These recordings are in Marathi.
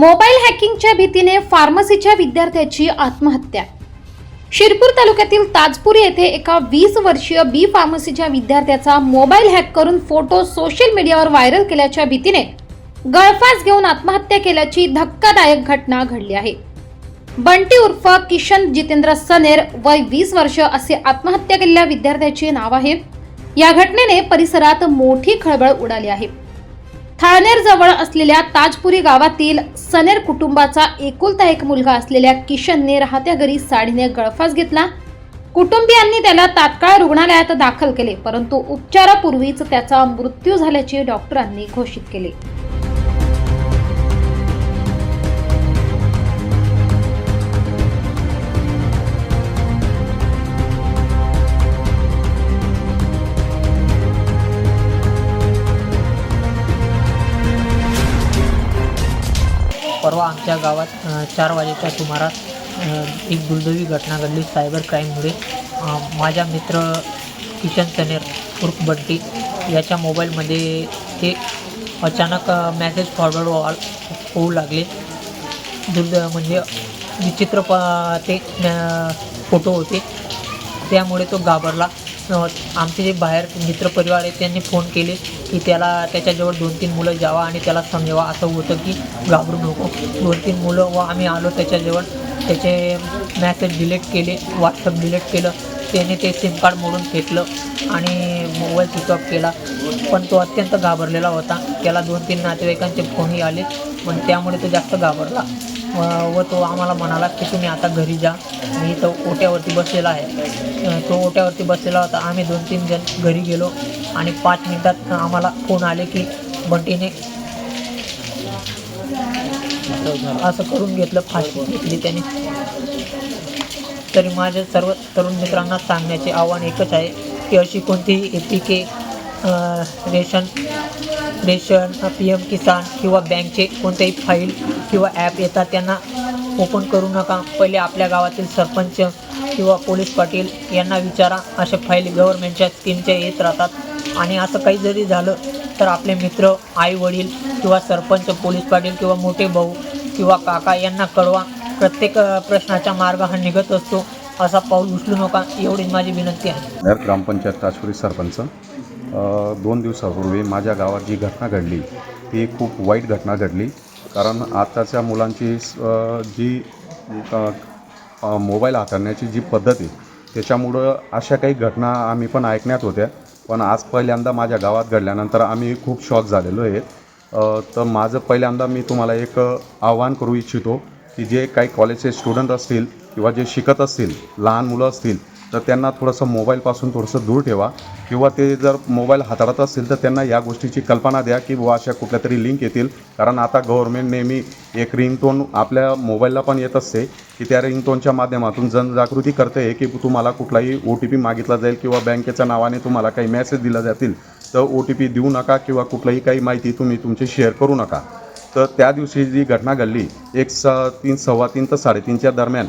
मोबाईल हॅकिंगच्या भीतीने फार्मसीच्या विद्यार्थ्याची आत्महत्या. शिरपूर तालुक्यातील ताजपुरी येथे एका वीस वर्षीय बी फार्मसीच्या विद्यार्थ्याचा मोबाईल हॅक करून फोटो सोशल मीडियावर व्हायरल केल्याच्या भीतीने गळफास घेऊन आत्महत्या केल्याची धक्कादायक घटना घडली आहे. बंटी उर्फ किशन जितेंद्र सनेर वय वीस वर्ष असे आत्महत्या केलेल्या विद्यार्थ्याचे नाव आहे. या घटनेने परिसरात मोठी खळबळ उडाली आहे. थाळनेर जवळ असलेल्या ताजपुरी गावातील सनेर कुटुंबाचा एकुलता एक मुलगा असलेल्या किशनने राहत्या घरी साडीने गळफास घेतला. कुटुंबियांनी त्याला तात्काळ रुग्णालयात दाखल केले परंतु उपचारापूर्वीच त्याचा मृत्यू झाल्याचे डॉक्टरांनी घोषित केले. आमच्या गावात चार वाजेच्या सुमारास एक दुर्दैवी घटना घडली. सायबर क्राईममुळे माझ्या मित्र किशन सनेर उर्फ बंटी याच्या मोबाईलमध्ये ते अचानक मॅसेज फॉरवर्ड व्हा होऊ लागले. दुर्द म्हणजे विचित्र प ते फोटो होते. त्यामुळे तो घाबरला. आमचे जे बाहेर मित्रपरिवार आहे त्यांनी फोन केले. की त्याला त्याच्याजवळ दोन तीन मुलं जावा आणि त्याला समजावा. असं होतं की घाबरू नको. दोन तीन मुलं व आम्ही आलो त्याच्याजवळ. त्याचे मॅसेज डिलीट केले व्हॉट्सअप डिलीट केलं. त्याने ते सिम कार्ड मोडून फेकलं आणि मोबाईल स्विच ऑफ केला. पण तो अत्यंत घाबरलेला होता. त्याला दोन तीन नातेवाईकांचे फोनही आले पण त्यामुळे तो जास्त घाबरला. व तो आम्हाला म्हणाला की तुम्ही आता घरी जा. मी तो ओट्यावरती बसलेला आहे. तो ओट्यावरती बसलेला होता. आम्ही दोन तीन जण घरी गेलो आणि पाच मिनिटात आम्हाला फोन आले की बंटीने असं करून घेतलं फाशी घेतली त्याने. तरी माझ्या सर्व तरुण मित्रांना सांगण्याचे आव्हान एकच आहे की अशी कोणतीही A P K ration ration P M Kisan किंवा बँकचे कोणतेही फाईल किंवा ॲप येतात त्यांना ओपन करू नका. पहिले आपल्या गावातील सरपंच किंवा पोलीस पाटील यांना विचारा. असे फाईल गव्हर्नमेंटच्या स्कीमच्या येत राहतात. आणि असं काही जरी झालं तर आपले मित्र आई वडील किंवा सरपंच पोलीस पाटील किंवा मोठे भाऊ किंवा काका यांना कळवा. प्रत्येक प्रश्नाच्या प्रश्नाचा मार्ग हा निघत असतो असा पाऊल उचलू नका एवढीच माझी विनंती आहे. ग्रामपंचायत ताजपुरी सरपंच दोन दिवसापूर्वी माझ्या गावात जी घटना घडली ती खूप वाईट घटना घडली. कारण आताच्या मुलांची जी मोबाईल हाताळण्याची जी पद्धत आहे त्याच्यामुळं अशा काही घटना आम्ही पण ऐकण्यात होत्या. पण आज पहिल्यांदा माझ्या गावात घडल्यानंतर आम्ही खूप शॉक झालेलो आहे. तर माझं पहिल्यांदा मी तुम्हाला एक आव्हान करू इच्छितो की जे काही कॉलेजचे स्टुडंट असतील किंवा जे शिकत असतील लहान मुलं असतील तर त्यांना थोडंसं मोबाईलपासून थोडंसं दूर ठेवा. किंवा ते जर मोबाईल हाताळत असतील तर त्यांना या गोष्टीची कल्पना द्या की बुवा अशा कुठल्या तरी लिंक येतील. कारण आता गव्हर्मेंट नेहमी एक रिंगटोन आपल्या मोबाईलला पण येत असते की त्या रिंगटोनच्या माध्यमातून जनजागृती करते की तुम्हाला कुठलाही ओ टी पी मागितला जाईल किंवा बँकेच्या नावाने तुम्हाला काही मेसेज दिला जातील तर ओ टी पी देऊ नका किंवा कुठलाही काही माहिती तुम्ही तुमची शेअर करू नका. तर त्या दिवशी जी घटना घडली एक स तीन सव्वा तीन तर साडेतीनच्या दरम्यान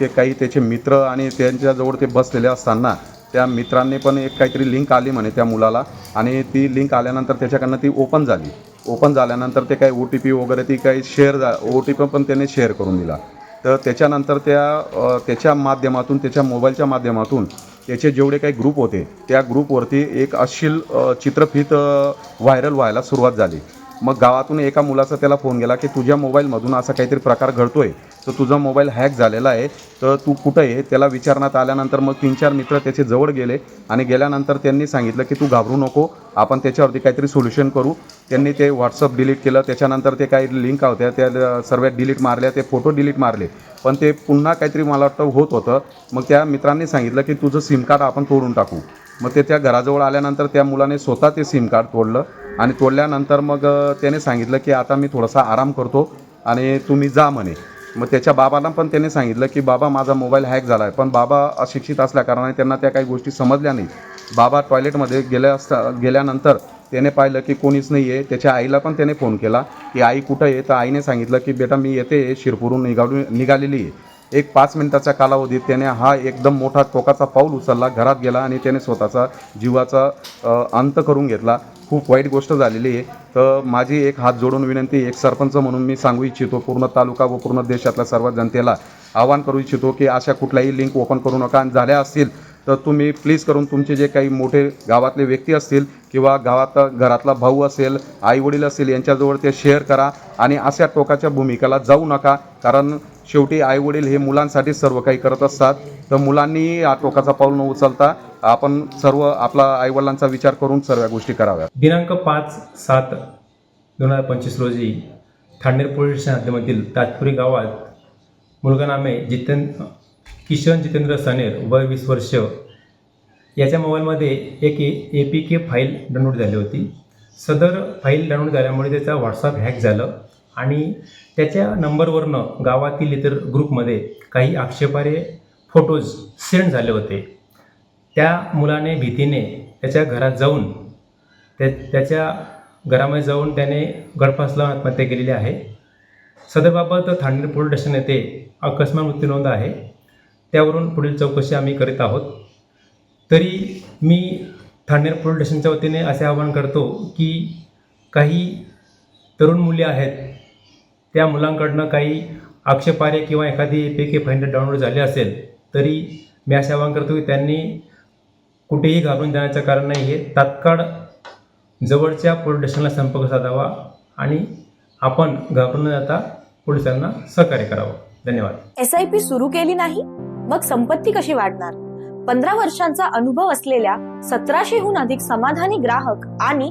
ते काही त्याचे मित्र आणि त्यांच्याजवळ ते बसलेले असताना त्या मित्रांनी पण एक काहीतरी लिंक आली म्हणे त्या मुलाला आणि ती लिंक आल्यानंतर त्याच्याकडनं ती ओपन झाली. ओपन झाल्यानंतर ते काही ओ टी पी वगैरे ती काही शेअर झा ओ टी पी पण त्याने शेअर करून दिला. तर त्याच्यानंतर त्या त्याच्या माध्यमातून त्याच्या मोबाईलच्या माध्यमातून त्याचे जेवढे काही ग्रुप होते त्या ग्रुपवरती एक अश्लील चित्रफित व्हायरल व्हायला सुरुवात झाली. मग गावातून एका मुलाचा त्याला फोन गेला की तुझ्या मोबाईलमधून असा काहीतरी प्रकार घडतोय तर तुझा मोबाईल हॅक झालेला आहे तर तू कुठं आहे? त्याला विचारण्यात आल्यानंतर मग तीन चार मित्र त्याचे जवळ गेले आणि गेल्यानंतर त्यांनी सांगितलं की तू घाबरू नको आपण त्याच्यावरती काहीतरी सोल्युशन करू. त्यांनी ते व्हॉट्सअप डिलीट केलं त्याच्यानंतर ते काही लिंक होत्या त्या सर्व डिलीट मारल्या ते फोटो डिलीट मारले. पण ते पुन्हा काहीतरी मला वाटतं होत होतं. मग त्या मित्रांनी सांगितलं की तुझं सिम कार्ड आपण तोडून टाकू. मग ते त्या घराजवळ आल्यानंतर त्या मुलाने स्वतः ते सिम कार्ड तोडलं. आणि तोडल्यानंतर मग त्याने सांगितलं की आता मी थोडासा आराम करतो आणि तुम्ही जा म्हणे. मग त्याच्या बाबाला पण त्याने सांगितलं की बाबा माझा मोबाईल हॅक झाला आहे पण बाबा अशिक्षित असल्याकारणाने त्यांना त्या काही गोष्टी समजल्या नाही बाबा टॉयलेटमध्ये गेल्या असता गेल्यानंतर त्याने पाहिलं की कोणीच नाही आहे त्याच्या आईला पण त्याने फोन केला की आई कुठं आहे? तर आईने सांगितलं की बेटा मी येते. शिरपूरून निघालून निघालेली आहे. एक पाच मिनिटाच्या कालावधीत त्याने हा एकदम मोठा टोकाचा पाऊल उचलला घरात गेला आणि त्याने स्वतःचा जीवाचा अंत करून घेतला. खूप वाईट गोष्ट झालेली आहे. तर माझी एक हात जोडून विनंती एक सरपंच म्हणून मी सांगू इच्छितो पूर्ण तालुका व पूर्ण देशातल्या सर्व जनतेला आवाहन करू इच्छितो की अशा कुठल्याही लिंक ओपन करू नका. आणि झाल्या असतील तर तुम्ही प्लीज करून तुमचे जे काही मोठे गावातले व्यक्ती असतील किंवा गावात घरातला भाऊ असेल आईवडील असेल यांच्याजवळ ते शेअर करा. आणि अशा टोकाच्या भूमिकेला जाऊ नका कारण शेवटी आईवडील हे मुलांसाठी सर्व काही करत असतात. तर मुलांनी टोकाचा पाऊल न उचलता आपण सर्व आपला आईवडिलांचा विचार करून सर्व गोष्टी कराव्या दिनांक पाच सात दोन हजार पंचवीस रोजी ठाणेर पोलीस स्टेशन हद्दीमधील ताजपुरी गावात मुलगा नामे जितेन किशन जितेंद्र सनेर वय वीस वर्ष याच्या मोबाईलमध्ये एक A A P K file download झाली होती. सदर फाईल डाउनलोड झाल्यामुळे त्याचा व्हॉट्सअप हॅक झालं. आणि त्याच्या नंबरवरनं गावातील इतर ग्रुपमध्ये काही आक्षेपारे फोटोज सेंड झाले होते. त्या मुलाने भीतीने त्याच्या घरात जाऊन त्या त्याच्या घरामध्ये जाऊन त्याने गळफास लावून आत्महत्या केलेली आहे. सदरबाबत ठाणे पोलीस स्टेशन येथे अकस्मात मृत्यू नोंद आहे. त्यावरून पुढील चौकशी आम्ही करीत आहोत. तरी मी ठाणे पोलीस स्टेशनच्या वतीने असे आवाहन करतो की काही तरुण मुली आहेत त्या मुलांकडनं काही आक्षेपार्ह किंवा एखादी पी के फाईंड डाउनलोड झाली असेल तरी मी असे आवाहन करतो की त्यांनी कुठेही घाबरून जाण्याचं कारण नाही हे तात्काळ जवळच्या पोलीस स्टेशनला संपर्क साधावा आणि आपण घाबरून न जाता पोलिसांना सहकार्य करावं. धन्यवाद. एस आय पी सुरू केली नाही मग संपत्ती कशी वाढणार? पंधरा वर्षांचा अनुभव असलेल्या सतराशेहून अधिक समाधानी ग्राहक आणि